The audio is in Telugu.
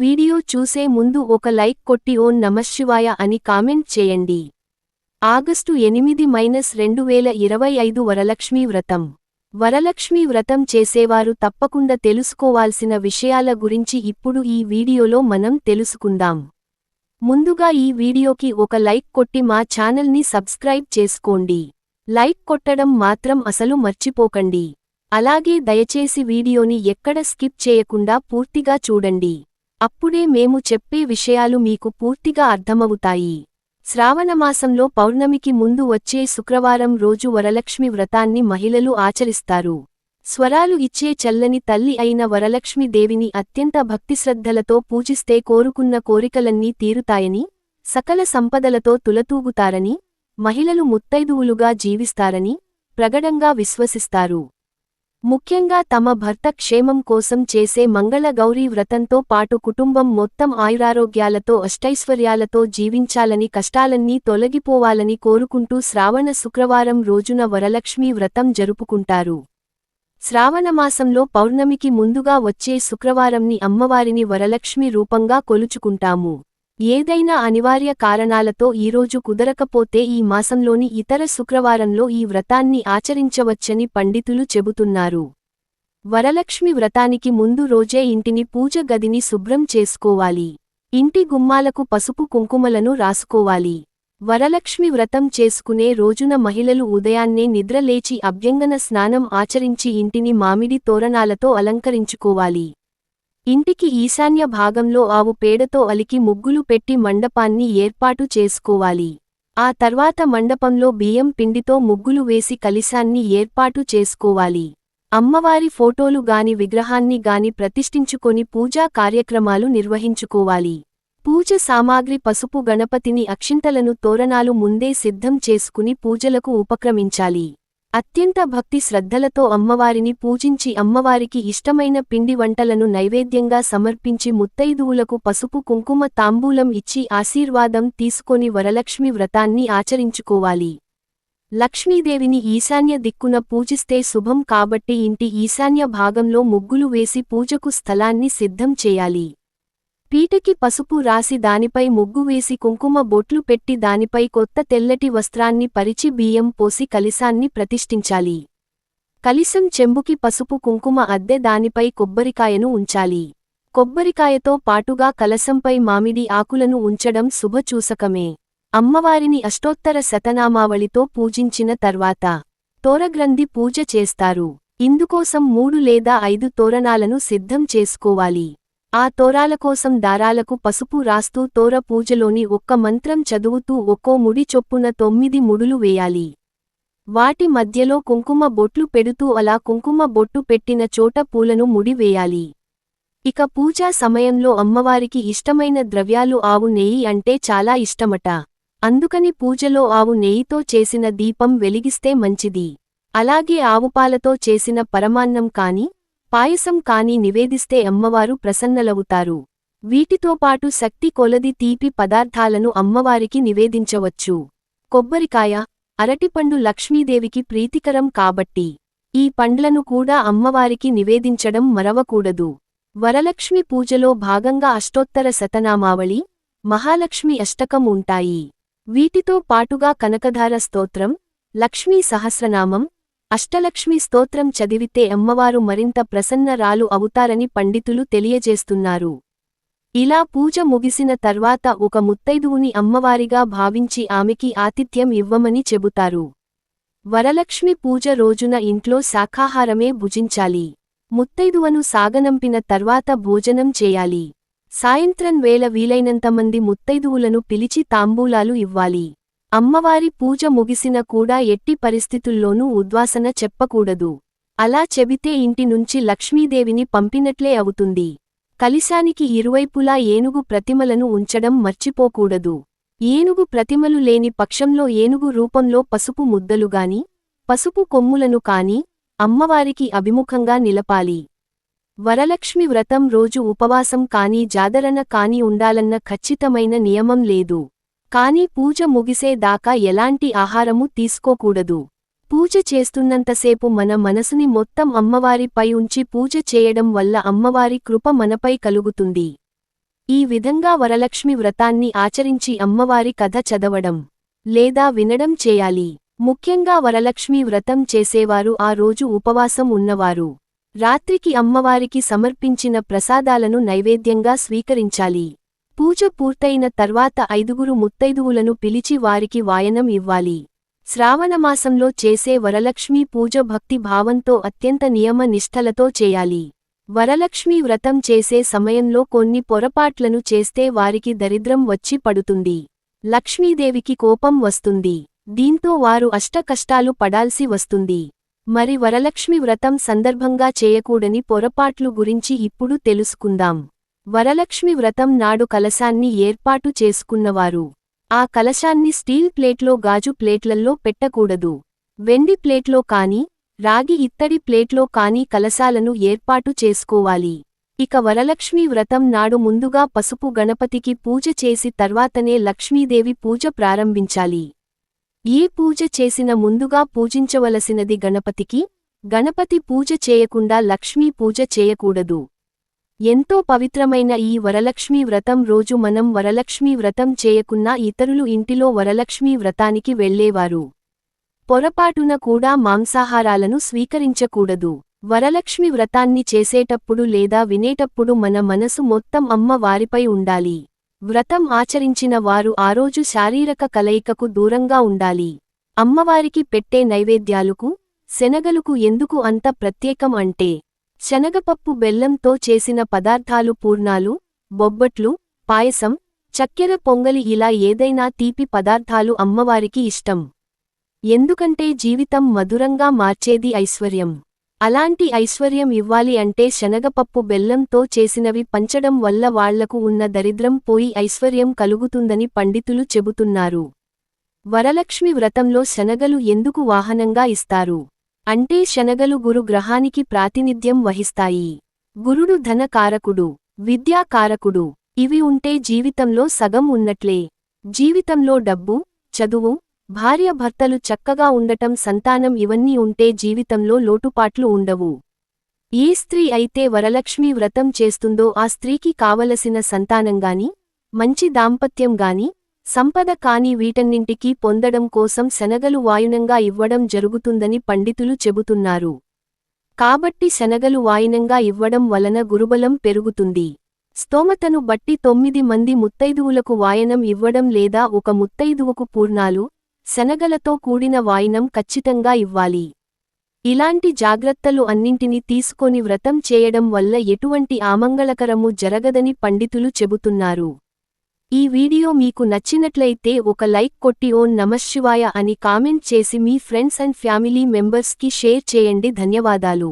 వీడియో చూసే ముందు ఒక లైక్ కొట్టి ఓం నమశివాయ అని కామెంట్ చేయండి. ఆగస్టు ఎనిమిది మైనస్ రెండు వేల ఇరవై ఐదు వరలక్ష్మీ వ్రతం. వరలక్ష్మీ వ్రతం చేసేవారు తప్పకుండా తెలుసుకోవాల్సిన విషయాల గురించి ఇప్పుడు ఈ వీడియోలో మనం తెలుసుకుందాం. ముందుగా ఈ వీడియోకి ఒక లైక్ కొట్టి మా ఛానల్ని సబ్స్క్రైబ్ చేసుకోండి. లైక్ కొట్టడం మాత్రం అసలు మర్చిపోకండి. అలాగే దయచేసి వీడియోని ఎక్కడ స్కిప్ చేయకుండా పూర్తిగా చూడండి. అప్పుడే మేము చెప్పే విషయాలు మీకు పూర్తిగా అర్థమవుతాయి. శ్రావణమాసంలో పౌర్ణమికి ముందు వచ్చే శుక్రవారం రోజు వరలక్ష్మి వ్రతాన్ని మహిళలు ఆచరిస్తారు. స్వరాలు ఇచ్చే చల్లని తల్లి అయిన వరలక్ష్మీదేవిని అత్యంత భక్తిశ్రద్ధలతో పూజిస్తే కోరుకున్న కోరికలన్నీ తీరుతాయని సకల సంపదలతో తులతూగుతారని మహిళలు ముత్తైదువులుగా జీవిస్తారని ప్రగడంగా విశ్వసిస్తారు. ముఖ్యంగా తమ భర్త క్షేమం కోసం చేసే మంగళగౌరీ వ్రతంతో పాటు కుటుంబం మొత్తం ఆయురారోగ్యాలతో అష్టైశ్వర్యాలతో జీవించాలని కష్టాలన్నీ తొలగిపోవాలని కోరుకుంటూ శ్రావణ శుక్రవారం రోజున వరలక్ష్మీ వ్రతం జరుపుకుంటారు. శ్రావణమాసంలో పౌర్ణమికి ముందుగా వచ్చే శుక్రవారంని అమ్మవారిని వరలక్ష్మి రూపంగా కొలుచుకుంటాము. ఏదైనా అనివార్య కారణాలతో ఈరోజు కుదరకపోతే ఈ మాసంలోని ఇతర శుక్రవారంలో ఈ వ్రతాన్ని ఆచరించవచ్చని పండితులు చెబుతున్నారు. వరలక్ష్మి వ్రతానికి ముందు రోజే ఇంటిని పూజ గదిని శుభ్రం చేసుకోవాలి. ఇంటి గుమ్మాలకు పసుపు కుంకుమలను రాసుకోవాలి. వరలక్ష్మి వ్రతం చేసుకునే రోజున మహిళలు ఉదయాన్నే నిద్రలేచి అభ్యంగన స్నానం ఆచరించి ఇంటిని మామిడి తోరణాలతో అలంకరించుకోవాలి. ఇంటికి ఈశాన్య భాగంలో ఆవు పేడతో అలికి ముగ్గులు పెట్టి మండపాన్ని ఏర్పాటు చేసుకోవాలి. ఆ తర్వాత మండపంలో బియ్యం పిండితో ముగ్గులు వేసి కలిశాన్ని ఏర్పాటు చేసుకోవాలి. అమ్మవారి ఫోటోలు గాని విగ్రహాన్ని గాని ప్రతిష్ఠించుకొని పూజా కార్యక్రమాలు నిర్వహించుకోవాలి. పూజ సామాగ్రి పసుపు గణపతిని అక్షింతలను తోరణాలు ముందే సిద్ధం చేసుకుని పూజలకు ఉపక్రమించాలి. అత్యంత భక్తి శ్రద్ధలతో అమ్మవారిని పూజించి అమ్మవారికి ఇష్టమైన పిండి వంటలను నైవేద్యంగా సమర్పించి ముత్తైదువులకు పసుపు కుంకుమ తాంబూలం ఇచ్చి ఆశీర్వాదం తీసుకొని వరలక్ష్మి వ్రతాన్ని ఆచరించుకోవాలి. లక్ష్మీదేవిని ఈశాన్య దిక్కున పూజిస్తే శుభం కాబట్టి ఇంటి ఈశాన్య భాగంలో ముగ్గులు వేసి పూజకు స్థలాన్ని సిద్ధం చేయాలి. పీటకి పసుపు రాసి దానిపై ముగ్గు వేసి కుంకుమ బొట్లు పెట్టి దానిపై కొత్త తెల్లటి వస్త్రాన్ని పరిచి బియ్యం పోసి కలిశాన్ని ప్రతిష్ఠించాలి. కలిసం చెంబుకి పసుపు కుంకుమ అద్దె దానిపై కొబ్బరికాయను ఉంచాలి. కొబ్బరికాయతో పాటుగా కలసంపై మామిడి ఆకులను ఉంచడం శుభచూసకమే. అమ్మవారిని అష్టోత్తర శతనామావళితో పూజించిన తర్వాత తోరగ్రంథి పూజ చేస్తారు. ఇందుకోసం మూడు లేదా ఐదు తోరణాలను సిద్ధం చేసుకోవాలి. ఆ తోరాల కోసం దారాలకు పసుపు రాస్తూ తోర పూజలోని ఒక్క మంత్రం చదువుతూ ఒక్కో ముడి చొప్పున తొమ్మిది ముడులు వేయాలి. వాటి మధ్యలో కుంకుమ బొట్లు పెడుతూ అలా కుంకుమ బొట్టు పెట్టిన చోట పూలను ముడి వేయాలి. ఇక పూజా సమయంలో అమ్మవారికి ఇష్టమైన ద్రవ్యాలు ఆవు నెయ్యి అంటే చాలా ఇష్టమట. అందుకని పూజలో ఆవు నెయ్యితో చేసిన దీపం వెలిగిస్తే మంచిది. అలాగే ఆవుపాలతో చేసిన పరమాన్నం కాని పాయసం కాని నివేదిస్తే అమ్మవారు ప్రసన్నలవుతారు. వీటితో పాటు శక్తి కొలది తీపి పదార్థాలను అమ్మవారికి నివేదించవచ్చు. కొబ్బరికాయ అరటిపండు లక్ష్మీదేవికి ప్రీతికరం కాబట్టి ఈ పండ్లను కూడా అమ్మవారికి నివేదించడం మరవకూడదు. వరలక్ష్మి పూజలో భాగంగా అష్టోత్తర శతనామావళి మహాలక్ష్మి అష్టకం ఉంటాయి. వీటితో పాటుగా కనకధార స్తోత్రం లక్ష్మీ సహస్రనామం అష్టలక్ష్మి స్తోత్రం చదివితే అమ్మవారు మరింత ప్రసన్నరాలు అవుతారని పండితులు తెలియజేస్తున్నారు. ఇలా పూజ ముగిసిన తర్వాత ఒక ముత్తైదువుని అమ్మవారిగా భావించి ఆమెకి ఆతిథ్యం ఇవ్వమని చెబుతారు. వరలక్ష్మి పూజ రోజున ఇంట్లో శాఖాహారమే భుజించాలి. ముత్తైదువను సాగనంపిన తర్వాత భోజనం చేయాలి. సాయంత్రం వేళ వీలైనంతమంది ముత్తైదువులను పిలిచి తాంబూలాలు ఇవ్వాలి. అమ్మవారి పూజ ముగిసిన కూడా ఎట్టి పరిస్థితుల్లోనూ ఉద్వాసన చెప్పకూడదు. అలా చెబితే ఇంటి నుంచి లక్ష్మీదేవిని పంపినట్లే అవుతుంది. కలిశానికి ఇరువైపులా ఏనుగు ప్రతిమలను ఉంచడం మర్చిపోకూడదు. ఏనుగు ప్రతిమలు లేని పక్షంలో ఏనుగు రూపంలో పసుపు ముద్దలుగాని పసుపు కొమ్ములను కాని అమ్మవారికి అభిముఖంగా నిలపాలి. వరలక్ష్మి వ్రతం రోజు ఉపవాసం కాని జాదరణ కాని ఉండాలన్న ఖచ్చితమైన నియమం లేదు. కాని పూజ ముగిసే దాకా ఎలాంటి ఆహారము తీసుకోకూడదు. పూజ చేస్తున్నంతసేపు మన మనసుని మొత్తం అమ్మవారిపై ఉంచి పూజ చేయడం వల్ల అమ్మవారి కృప మనపై కలుగుతుంది. ఈ విధంగా వరలక్ష్మి వ్రతాన్ని ఆచరించి అమ్మవారి కథ చదవడం లేదా వినడం చేయాలి. ముఖ్యంగా వరలక్ష్మి వ్రతం చేసేవారు ఆ రోజు ఉపవాసం ఉన్నవారు. రాత్రికి అమ్మవారికి సమర్పించిన ప్రసాదాలను నైవేద్యంగా స్వీకరించాలి. పూజ పూర్తయిన తర్వాత ఐదుగురు ముత్తైదువులను పిలిచి వారికి వాయనం ఇవ్వాలి. శ్రావణమాసంలో చేసే వరలక్ష్మీ పూజ భక్తి భావంతో అత్యంత నియమ నిష్ఠలతో చేయాలి. వరలక్ష్మీ వ్రతం చేసే సమయంలో కొన్ని పొరపాట్లను చేస్తే వారికి దరిద్రం వచ్చి పడుతుంది. లక్ష్మీదేవికి కోపం వస్తుంది. దీంతో వారు అష్టకష్టాలు పడాల్సి వస్తుంది. మరి వరలక్ష్మి వ్రతం సందర్భంగా చేయకూడని పొరపాట్లు గురించి ఇప్పుడు తెలుసుకుందాం. వరలక్ష్మి వ్రతం నాడు కలశాన్ని ఏర్పాటు చేసుకున్నవారు. ఆ కలశాన్ని స్టీల్ ప్లేట్లో గాజు ప్లేట్లల్లో పెట్టకూడదు. వెండి ప్లేట్లో కాని రాగి ఇత్తడి ప్లేట్లో కాని కలశాలను ఏర్పాటు చేసుకోవాలి. ఇక వరలక్ష్మీ వ్రతం నాడు ముందుగా పసుపు గణపతికి పూజ చేసి తర్వాతనే లక్ష్మీదేవి పూజ ప్రారంభించాలి. ఏ పూజ చేసిన ముందుగా పూజించవలసినది గణపతికి. గణపతి పూజ చేయకుండా లక్ష్మీ పూజ చేయకూడదు. ఎంతో పవిత్రమైన ఈ వరలక్ష్మీ వ్రతం రోజు మనం వరలక్ష్మీ వ్రతం చేయకున్నా ఇతరులు ఇంటిలో వరలక్ష్మీ వ్రతానికి వెళ్ళేవారు పొరపాటున కూడా మాంసాహారాలను స్వీకరించకూడదు. వరలక్ష్మి వ్రతాన్ని చేసేటప్పుడు లేదా వినేటప్పుడు మన మనసు మొత్తం అమ్మ వారిపై ఉండాలి. వ్రతం ఆచరించిన వారు ఆ రోజు శారీరక కలయికకు దూరంగా ఉండాలి. అమ్మవారికి పెట్టే నైవేద్యాలకు శనగలుకు ఎందుకు అంత ప్రత్యేకం అంటే శనగపప్పు బెల్లంతో చేసిన పదార్థాలు పూర్ణాలు బొబ్బట్లు పాయసం చక్కెర పొంగలి ఇలా ఏదైనా తీపి పదార్థాలు అమ్మవారికి ఇష్టం. ఎందుకంటే జీవితం మధురంగా మార్చేది ఐశ్వర్యం. అలాంటి ఐశ్వర్యం ఇవ్వాలి అంటే శనగపప్పు బెల్లంతో చేసినవి పంచడం వల్ల వాళ్ళకు ఉన్న దరిద్రం పోయి ఐశ్వర్యం కలుగుతుందని పండితులు చెబుతున్నారు. వరలక్ష్మి వ్రతంలో శనగలు ఎందుకు వాహనంగా ఇస్తారు? అంటే శనగలు గురు గ్రహానికి ప్రాతినిధ్యం వహిస్తాయి. గురుడు ధన కారకుడు విద్యా కారకుడు ఇవి ఉంటే జీవితంలో సగం ఉన్నట్లే. జీవితంలో డబ్బు చదువు భార్య భర్తలు చక్కగా ఉండటం సంతానం ఇవన్నీ ఉంటే జీవితంలో లోటుపాట్లు ఉండవు. ఏ స్త్రీ అయితే వరలక్ష్మీ వ్రతం చేస్తుందో ఆ స్త్రీకి కావలసిన సంతానంగాని మంచి దాంపత్యం గాని సంపద కాని వీటన్నింటికీ పొందడం కోసం శనగలు వాయునంగా ఇవ్వడం జరుగుతుందని పండితులు చెబుతున్నారు. కాబట్టి శనగలు వాయినంగా ఇవ్వడం వలన గురుబలం పెరుగుతుంది. స్తోమతను బట్టి తొమ్మిది మంది ముత్తైదువులకు వాయనం ఇవ్వడం లేదా ఒక ముత్తైదువుకు పూర్ణాలు శనగలతో కూడిన వాయినం ఖచ్చితంగా ఇవ్వాలి. ఇలాంటి జాగ్రత్తలు అన్నింటినీ తీసుకొని వ్రతం చేయడం వల్ల ఎటువంటి ఆమంగళకరము జరగదని పండితులు చెబుతున్నారు. ఈ వీడియో మీకు నచ్చినట్లయితే ఒక లైక్ కొట్టి ఓన్ నమశివాయ అని కామెంట్ చేసి మీ ఫ్రెండ్స్ అండ్ ఫ్యామిలీ మెంబర్స్కి షేర్ చేయండి. ధన్యవాదాలు.